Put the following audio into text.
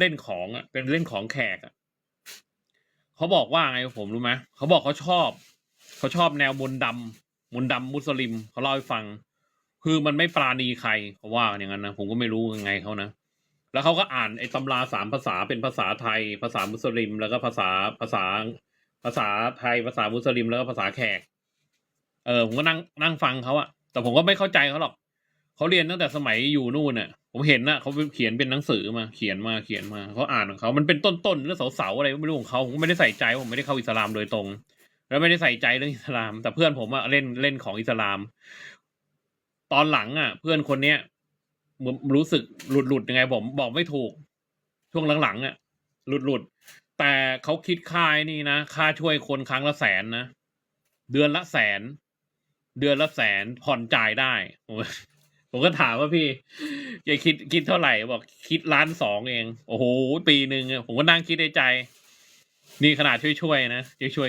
เล่นของอะเป็นเล่นของแขกอะเขาบอกว่าไงผมรู้ไหมเขาบอกเขาชอบเขาชอบแนวมนต์ดำมนต์ดำมุสลิมเขาเล่าให้ฟัง คือมันไม่ปราณีใครเขาว่าอย่างนั้นนะผมก็ไม่รู้ยังไงเขานะแล้วเขาก็อ่านไอ้ตำราสามภาษาเป็นภาษาไทย ภาษามุสลิม แล้วก็ภาษาภาษา ภาษาไทย ภาษามุสลิม แล้วก็ภาษาแขก เออผมก็นั่งนั่งฟังเขาอะแต่ผมก็ไม่เข้าใจเขาหรอก เขาเรียนตั้งแต่สมัยอยู่นู่นน่ะ ผมเห็นน่ะเขาเขียนเป็นหนังสือมาเขียนมาเขียนมาเขาอ่านของเขามันเป็นต้นๆเรื่องเสาๆอะไรไม่รู้ของเขาผมไม่ได้ใส่ใจผมไม่ได้เข้าอิสลามโดยตรง แล้วไม่ได้ใส่ใจเรื่องอิสลาม แต่เพื่อนผมอะเล่นเล่นของอิสลาม ตอนหลังอะเพื่อนคนเนี้ยเหมือนรู้สึกหลุดหลุดยังไง ผมบอกไม่ถูก ช่วงหลังๆอะหลุดหลุดแต่เขาคิดค่านี่นะค่าช่วยคนครั้งละแสนนะเดือนละแสน เดือนละแสนผ่อนจ่ายได้ ผมก็ถามว่าพี่จะคิดคิดเท่าไหร่บอกคิดล้านสองเอง โอ้โหปีหนึ่งอะผมก็นั่งคิดในใจ นี่ขนาดช่วยๆนะช่วย